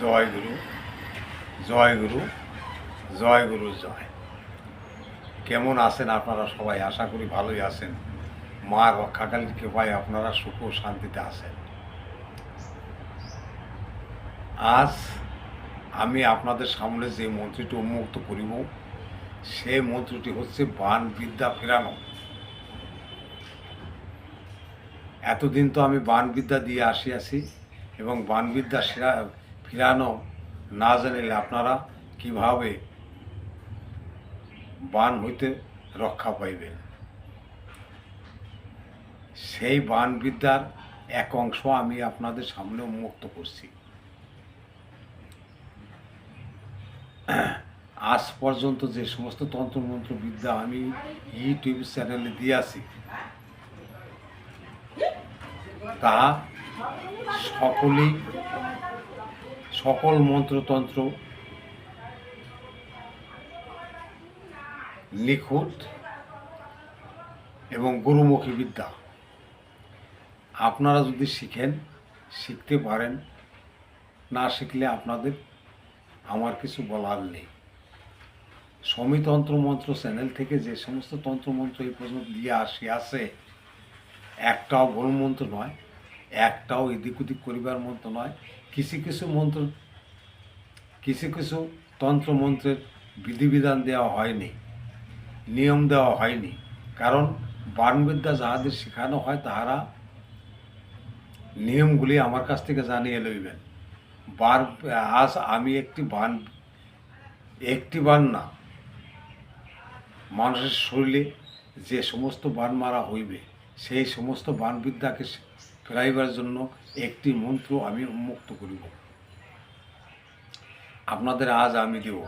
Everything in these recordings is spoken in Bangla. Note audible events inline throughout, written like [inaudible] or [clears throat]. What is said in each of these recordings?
জয় গুরু জয় গুরু জয়। গুরু জয় কেমন আছেন আপনারা সবাই? আশা করি ভালোই আছেন। মা রক্ষাকালীর কৃপায় আপনারা সুখ ও শান্তিতে আছেন। আজ আমি আপনাদের সামনে যে মন্ত্রটি উন্মুক্ত করিব সে মন্ত্রটি হচ্ছে বান বিদ্যা ফেরানো। এতদিন তো আমি বানবিদ্যা দিয়ে আসিয়াছি এবং বানবিদ্যা সেরা- ফিরানো না জানিলে আপনারা কীভাবে বান হইতে রক্ষা পাইবেন? সেই বানবিদ্যার এক অংশ আমি আপনাদের সামনে উন্মুক্ত করছি। আজ পর্যন্ত যে সমস্ত তন্ত্রমন্ত্র বিদ্যা আমি ইউটিউব চ্যানেলে দিয়ে আছি তা সকলেই সকল মন্ত্রতন্ত্র নিখুঁত এবং গুরুমুখী বিদ্যা। আপনারা যদি শিখেন, শিখতে পারেন, না শিখলে আপনাদের আমার কিছু বলার নেই। সমিতন্ত্র মন্ত্র চ্যানেল থেকে যে সমস্ত তন্ত্রমন্ত্র এই পর্যন্ত দিয়ে আসি একটাও ভুল মন্ত্র নয় একটাও এদিক ওদিক করিবার মন্ত্র নয়। কিছু কিছু মন্ত্র, কিছু কিছু তন্ত্রমন্ত্রের বিধিবিধান দেওয়া হয়নি, নিয়ম দেওয়া হয়নি। কারণ বাণবিদ্যা যাহাদের শেখানো হয় তাহারা নিয়মগুলি আমার কাছ থেকে জানিয়ে লইবেন। বার, আজ আমি একটি বান একটি বান না, মানুষের শরীরে যে সমস্ত বান মারা হইবে, সেই সমস্ত বানবিদ্যাকে ফেরাইবার জন্য একটি মন্ত্র আমি উন্মুক্ত করিব। আপনাদের আজ আমি দেব।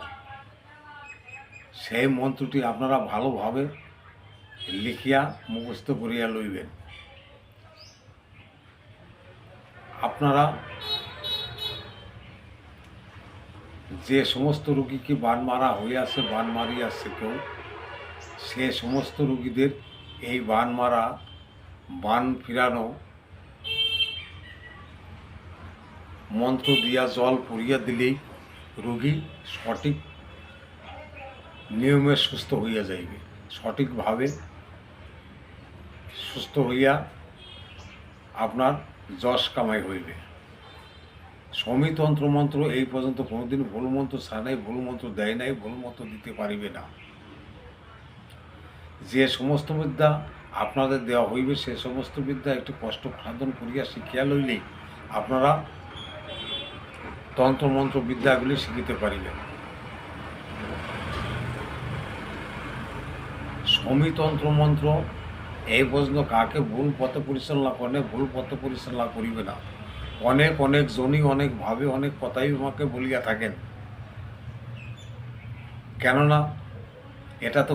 সেই মন্ত্রটি আপনারা ভালোভাবে লিখিয়া মুখস্থ করিয়া লইবেন। আপনারা যে সমস্ত রুগীকে বান মারা হইয়াছে বান মারিয়াছে কেউ, সে সমস্ত রুগীদের এই বান মারা বান ফিরানো মন্ত্র দিয়া জল পড়িয়া দিলেই রোগী সঠিক নিয়মে সুস্থ হইয়া যাইবে। সঠিকভাবে সুস্থ হইয়া আপনার যশ কামাই হইবে। সমিতন্ত্র মন্ত্র এই পর্যন্ত কোনোদিন ভুল মন্ত্র ছাড়াই ভুল মন্ত্র দেয় নাই ভুল মন্ত্র দিতে পারিবে না। যে সমস্ত বিদ্যা আপনাদের দেওয়া হইবে, সে সমস্ত বিদ্যা একটু কষ্ট সাধন করিয়া শিখিয়া লইলেই আপনারা তন্ত্রমন্ত্র বিদ্যাগুলি শিখিতে পারিবেন সমিতন্ত্র মন্ত্র এই পর্যন্ত কাকে ভুল পথে পরিচালনা করে ভুল পথে পরিচালনা করিবে না? অনেক অনেক জনই অনেকভাবে অনেক কথাই আমাকে বলিয়া থাকেন। কেননা, এটা তো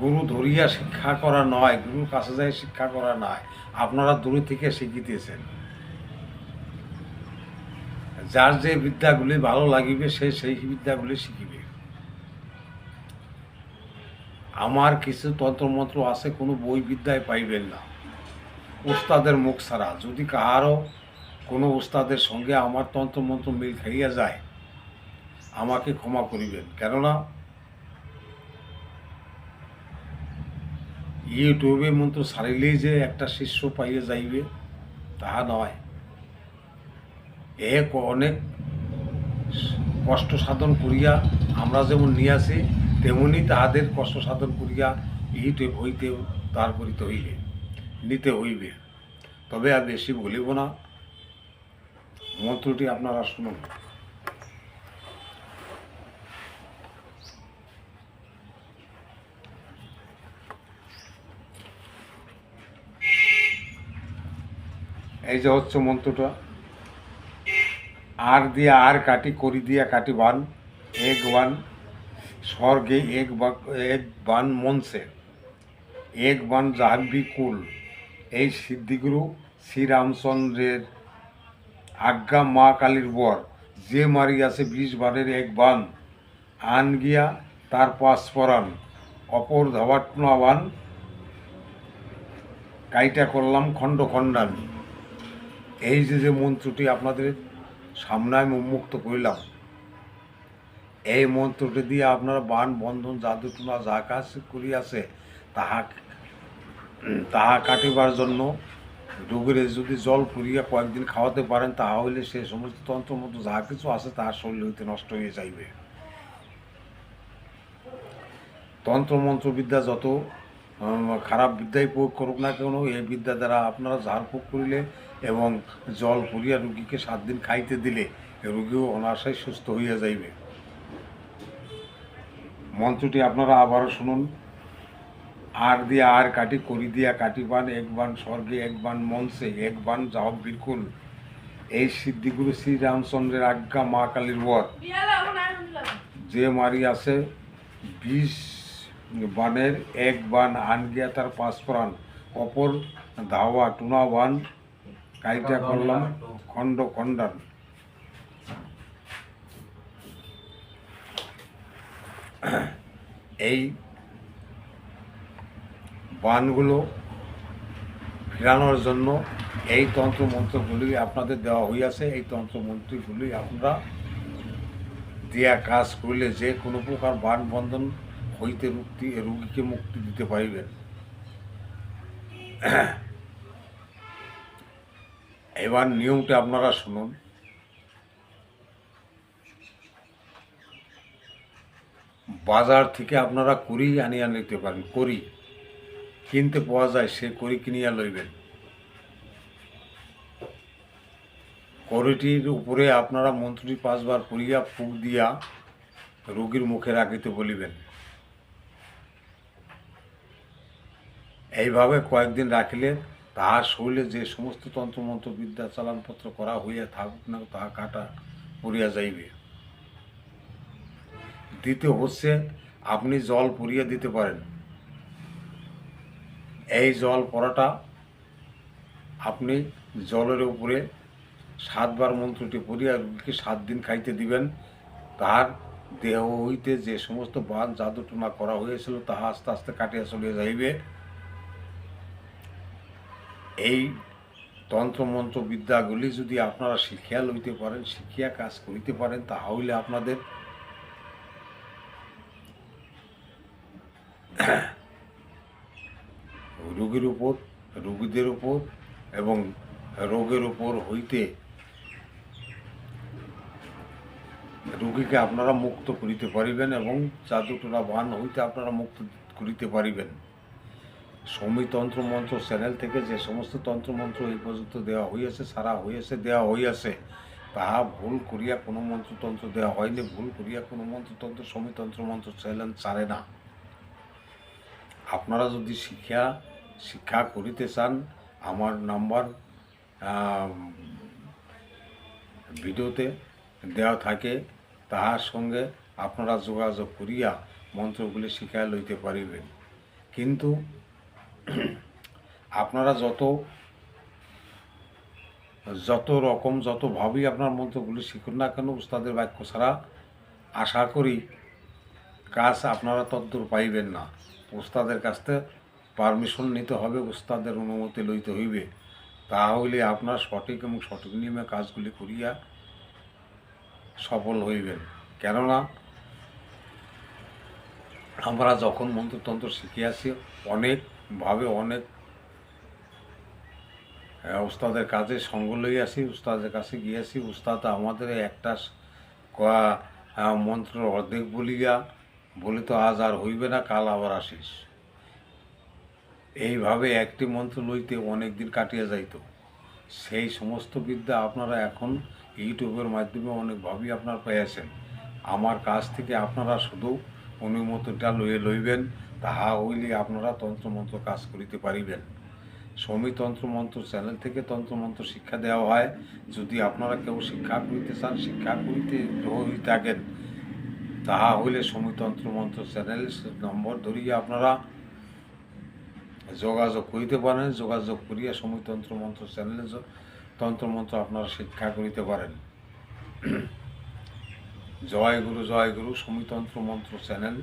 গুরু ধরিয়া শিক্ষা করা নয়, গুরুর কাছে যাই শিক্ষা করা নয়। আপনারা দূরে থেকে শিখিতেছেন। যার যে বিদ্যাগুলি ভালো লাগিবে, সে সেই বিদ্যাগুলি শিখিবে। আমার কিছু তন্ত্রমন্ত্র আছে, কোনো বই বিদ্যায় পাইবেন না। উস্তাদের মুখ ছাড়া যদি কাহারও কোনো উস্তাদের সঙ্গে আমার তন্ত্রমন্ত্র মিল খাইয়া যায়, আমাকে ক্ষমা করিবেন। কেননা, ইউটিউবে মন্ত্র সারিলেই যে একটা শিষ্য পাইয়ে যাইবে, তাহা নয়। এক অনেক কষ্ট সাধন করিয়া আমরা যেমন নিয়ে আসি, তেমনি তাহাদের কষ্ট সাধন করিয়া ইউটিউব হইতে তার করিতে হইবে, নিতে হইবে। তবে আর বেশি বলিব না। মন্ত্রটি আপনারা শুনুন। এই যে হচ্ছে মন্ত্রটা। আর দিয়া আর কাটি, করি দিয়া কাটি বান, এক বান, স্বর্গে এক এক বান মনসে, এক বান জাহ্নবী কুল। এই সিদ্ধিগুরু শ্রীরামচন্দ্রের আজ্ঞা মা কালীর বর, যে মারিয়াছে বিষ বানের এক বান, আন গিয়া তার পাশ পরান, অপর ধাবাটনা বান কাইটা করলাম খণ্ড খণ্ডান। এই যে যে মন্ত্রটি আপনাদের সামনে আমি উন্মুক্ত করিলাম। এই মন্ত্রটি দিয়ে আপনারা বান, বন্ধন জাদুটুনা যা কাজ করিয়াছে, তাহা তাহা কাটিবার জন্য রোগীর যদি জল পুরিয়া কয়েকদিন খাওয়াতে পারেন, তাহা হইলে সে সমস্ত তন্ত্র মন্ত্র যা কিছু আছে, তাহার শরীর হইতে নষ্ট হয়ে যাইবে। তন্ত্রমন্ত্র বিদ্যা যত খারাপ বিদ্যাই প্রয়োগ করুক না কেন, এই বিদ্যা দ্বারা আপনারা ঝাড়ফুঁক করিলে এবং জল পুরিয়া রুগীকে সাত দিন খাইতে দিলে রুগীও অনায়াসাই সুস্থ হইয়া যাইবে। মন্ত্রটি আপনারা আবারও শুনুন। আর দিয়া আর কাটি, করি দিয়া কাটি বান এক বান স্বর্গে, এক বান মনসে এক বান যাও বিলকুল এই সিদ্ধিগুরু শ্রীরামচন্দ্রের আজ্ঞা মা কালীর বধ যে মারি আছে বিষ বানের এক বান আন গিয়া তার পাঁচ প্রাণ, অপর ধাওয়া টুনা বান কাইটা করলাম খণ্ড খণ্ডান এই বানগুলো ফেরানোর জন্য এই তন্ত্রমন্ত্রগুলি আপনাদের দেওয়া হইয়াছে। এই তন্ত্রমন্ত্রগুলি আপনারা দিয়া কাজ করলে যে কোনো প্রকার বান বন্ধন হইতে মুক্তি রুগীকে মুক্তি দিতে পারিবেন। এবার নিয়মটা আপনারা শুনুন। বাজার থেকে আপনারা করি আনিয়া নিতে পারেন করি কিনতে পাওয়া যায়, সে করি কিনিয়া লইবেন। করিটির উপরে আপনারা মন্ত্রী পাঁচবার পড়িয়া ফুক দিয়া রোগীর মুখে রাখিতে বলিবেন। এইভাবে কয়েকদিন রাখিলে তাহার শরীরে যে সমস্ত তন্ত্রমন্ত্র বিদ্যা চালানপত্র করা হইয়া থাকুক না তাহা কাটা পড়িয়া যাইবে। দ্বিতীয় হচ্ছে, আপনি জল পুড়িয়ে দিতে পারেন। এই জল পড়াটা আপনি জলের উপরে সাতবার মন্ত্রটি পড়িয়া রুগীকে সাত দিন খাইতে দিবেন, তাহার দেহ হইতে যে সমস্ত বান জাদুটনা করা হয়েছিল তাহা আস্তে আস্তে কাটিয়া চলিয়া যাইবে। এই তন্ত্রমন্ত্র বিদ্যাগুলি যদি আপনারা শিখিয়া লইতে পারেন, শিখিয়া কাজ করিতে পারেন তাহা হইলে আপনাদের রোগীর উপর, রোগীদের উপর এবং রোগের উপর হইতে রোগীকে আপনারা মুক্ত করিতে পারিবেন এবং জাদুটোনা বান হইতে আপনারা মুক্ত করিতে পারিবেন। সমীতন্ত্র মন্ত্র চ্যানেল থেকে যে সমস্ত তন্ত্রমন্ত্র এই পর্যন্ত দেওয়া হইয়াছে, সারা হইয়াছে, দেওয়া হইয়াছে, তাহা ভুল করিয়া কোনো মন্ত্রতন্ত্র দেওয়া হয়নি, ভুল করিয়া কোনো মন্ত্রতন্ত্র সমীতন্ত্র মন্ত্র চ্যানেল ছাড়ে না। আপনারা যদি শিক্ষা শিক্ষা করিতে চান, আমার নাম্বার ভিডিওতে দেওয়া থাকে, তাহার সঙ্গে আপনারা যোগাযোগ করিয়া মন্ত্রগুলি শিক্ষা লইতে পারিবেন। কিন্তু [clears throat] আপনারা যত যত রকম যতভাবেই আপনার মন্ত্রগুলি শিখুন না কেন, উস্তাদের বাক্য ছাড়া আশা করি কাজ আপনারা তদ্দূর পাইবেন না। উস্তাদের কাছ থেকে পারমিশন নিতে হবে, উস্তাদের অনুমতি লইতে হইবে। তাহলে আপনার সঠিক এবং সঠিক নিয়মে কাজগুলি করিয়া সফল হইবেন। কেননা আমরা যখন মন্ত্রতন্ত্র শিখিয়াছি অনেকভাবে অনেক উস্তাদের কাজে সঙ্গ লইয়াছি উস্তাদের কাছে গিয়েছি উস্তাদ আমাদের একটা মন্ত্র অর্ধেক বলিয়া বলি তো আজ আর হইবে না, কাল আবার আসিস। এইভাবে একটি মন্ত্র লইতে অনেক দিন কাটিয়া যাইত। সেই সমস্ত বিদ্যা আপনারা এখন ইউটিউবের মাধ্যমে অনেকভাবেই আপনারা পেয়েছেন। আমার কাছ থেকে আপনারা শুধু অনুমতিটা লইয়ে লইবেন, তাহা হইলে আপনারা তন্ত্রমন্ত্র কাজ করিতে পারিবেন। সমী তন্ত্রমন্ত্র চ্যানেল থেকে তন্ত্রমন্ত্র শিক্ষা দেওয়া হয়। যদি আপনারা কেউ শিক্ষা করিতে চান, শিক্ষা করিতে হয়ে থাকেন, তাহা হইলে সমী তন্ত্রমন্ত্র চ্যানেল নম্বর ধরিয়া আপনারা যোগাযোগ করিতে পারেন। যোগাযোগ করিয়া সমী তন্ত্রমন্ত্র চ্যানেলে তন্ত্রমন্ত্র আপনারা শিক্ষা করিতে পারেন। জয় গুরু জয় গুরু, সমীতন্ত্র, মন্ত্র, চ্যানেল।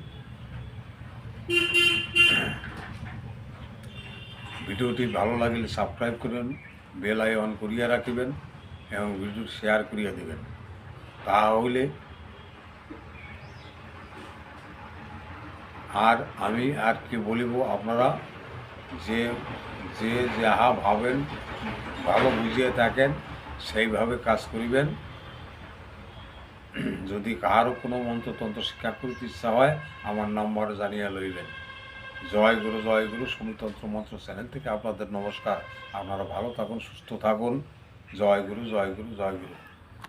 ভিডিওটি ভালো লাগলে সাবস্ক্রাইব করুন বেল আই অন করিয়া রাখিবেন এবং ভিডিও শেয়ার করিয়ে দেবেন। তাহলে আর আমি আর কি বলিব আপনারা? যে যে যাহা ভাবেন, ভালো বুঝিয়ে থাকেন, সেইভাবে কাজ করিবেন। [clears throat] যদি কাহারও কোনো মন্ত্রতন্ত্র শিক্ষা করিতে ইচ্ছা হয়, আমার নাম্বার জানিয়া লইলেন জয় গুরু জয় গুরু সমীতন্ত্র মন্ত্র চ্যানেল থেকে আপনাদের নমস্কার। আপনারা ভালো থাকুন, সুস্থ থাকুন। জয় গুরু জয় গুরু জয় গুরু।